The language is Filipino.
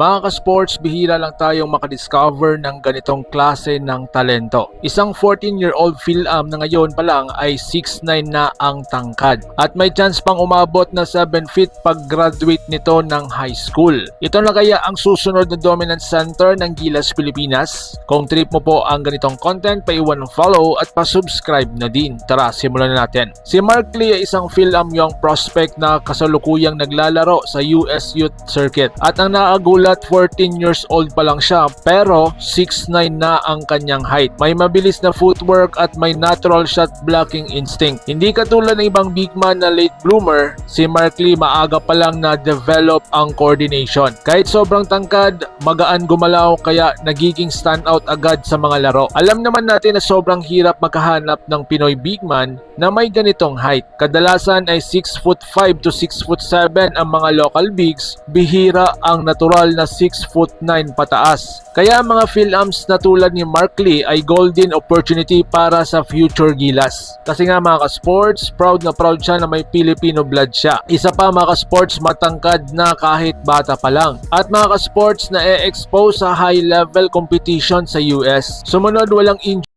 Mga ka-sports, bihira lang tayong makadiscover ng ganitong klase ng talento. Isang 14-year-old Phil-Am na ngayon pa lang ay 6'9 na ang tangkad at may chance pang umabot na 7 feet pag graduate nito ng high school. Ito na kaya ang susunod na dominant center ng Gilas Pilipinas? Kung trip mo po ang ganitong content, paiwan ng follow at pa-subscribe na din. Tara, simulan na natin. Si Mark Lee ay isang Phil-Am young prospect na kasalukuyang naglalaro sa US Youth Circuit at ang naagulat 14 years old pa lang siya pero 6'9 na ang kanyang height. May mabilis na footwork at may natural shot blocking instinct. Hindi katulad ng ibang big man na late bloomer, si Mark Lee maaga pa lang na develop ang coordination. Kahit sobrang tangkad, magaan gumalaw kaya nagiging standout agad sa mga laro. Alam naman natin na sobrang hirap makahanap ng Pinoy big man na may ganitong height. Kadalasan ay 6 foot 5 to 6 foot 7 ang mga local bigs, bihira ang natural na 6 foot 9 pataas. Kaya mga Phil-Ams na tulad ni Mark Lee ay golden opportunity para sa future Gilas. Kasi nga mga ka-sports, proud na proud siya na may Filipino blood siya. Isa pa mga ka-sports, matangkad na kahit bata pa lang. At mga ka-sports na e-expose sa high level competition sa US. Sumunod walang injury